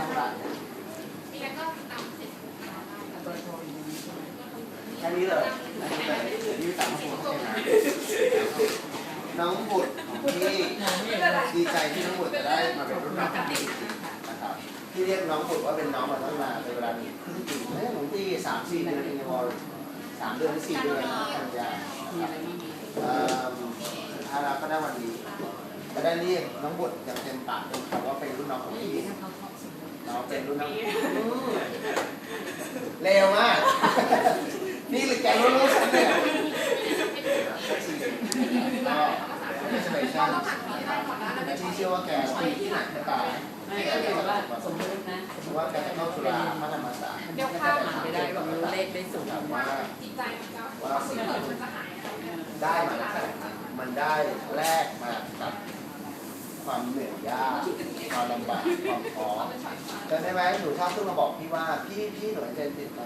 น้องรักเนี่ยนี่แล้วก็ตามเสร็จเบอร์โทรอยู่ในนี้ใช่ไหมแค่นี้เลยนนี้เลยยืดสามหัวใช่ไหมน้องบุตรของพี่ดีใจที่น้องบุตรจะได้มาเป็นรุ่นน้องของพี่นะครับที่เรียกน้องบุตรว่าเป็นน้องมาตั้งนานเป็นเวลาครึ่งปีเอ้ยหลวงพี่สามสี่เดือนเองวอสามเดือนสี่เดือนนะกันยาอะไรบ้างมีเอ่อสุดท้ายแล้วก็ได้วันนี้ จะได้เรียกน้องบุตรอย่างเต็มปากเต็มคำว่าเป็นรุ่นน้องของพี่ถ้าเขาชอบสิ่งนี้น้องเป็นรุ่นน้องอืมเร็วมาก นี่หรือแกรู้รู้ฉันเนี่ยก็ไม่ใช่ไม่ใช่แต่ที่เชื่อว่าแกที่ที่ไหนก็ตายไม่ก็เดี๋ยวว่าสมมตินะเพราะว่าแกจะเข้าจุฬาพระธรรมศาสตร์มันก็จะผ่านไปได้แบบรู้เลขได้สูงถามว่าจิตใจมันจะความสุขมันจะหายอะไรเนี่ยได้มาแล้วมันได้แลกมากับ ความเหนื่อยยากความลำบากความท้อจำได้ไหมหนูชอบขึ้นมาบอกพี่ว่า พี่พี่หนูใจติดไหม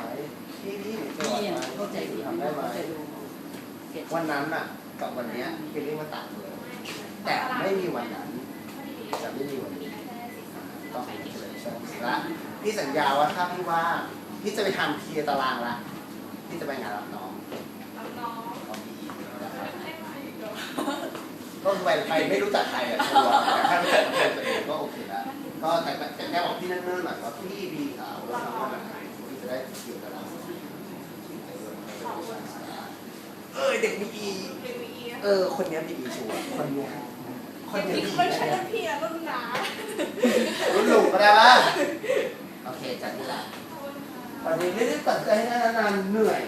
พี่พี่หนูจะไหวไหมเข้าใจหนูทำได้ไหมวันนั้นน่ะ กับวันเนี้ยฟีลลิ่องมันต่างเลยแต่ไม่มีวันนั้นจะไม่มีวันนี้ต้องเป็นเฉลยช่วงละพี่สัญญาว่าถ้าพี่ว่าพี่จะไปทำเคลียร์ตารางละพี่จะไปงานรับน้องน้องของพี่อีกนะครับ ไม่ไปเดี๋ยว ก็คือไปไปไม่รู้จักใครอะตัวแต่ถ้ารู้จักตัวเองก็โอเคล้วก็แต่แต่แค่บอกพี่เนิ่นๆหน่อยว่าพี่ดีอ่าเราทำว่าแบบไหนพี่จะได้เคลียร์ตาราเออเด็กมีอีเออคนนี้มีอีชัวร์คนนี้คนเนี้ริงมีๆไม่ใช่รุ่นพี่อะรุ่นน้ารุ่นหลุมก็ได้ปะโอเคจัดที่ละวันนี้ไม่ได้ตัดใจนานๆเหนื่อย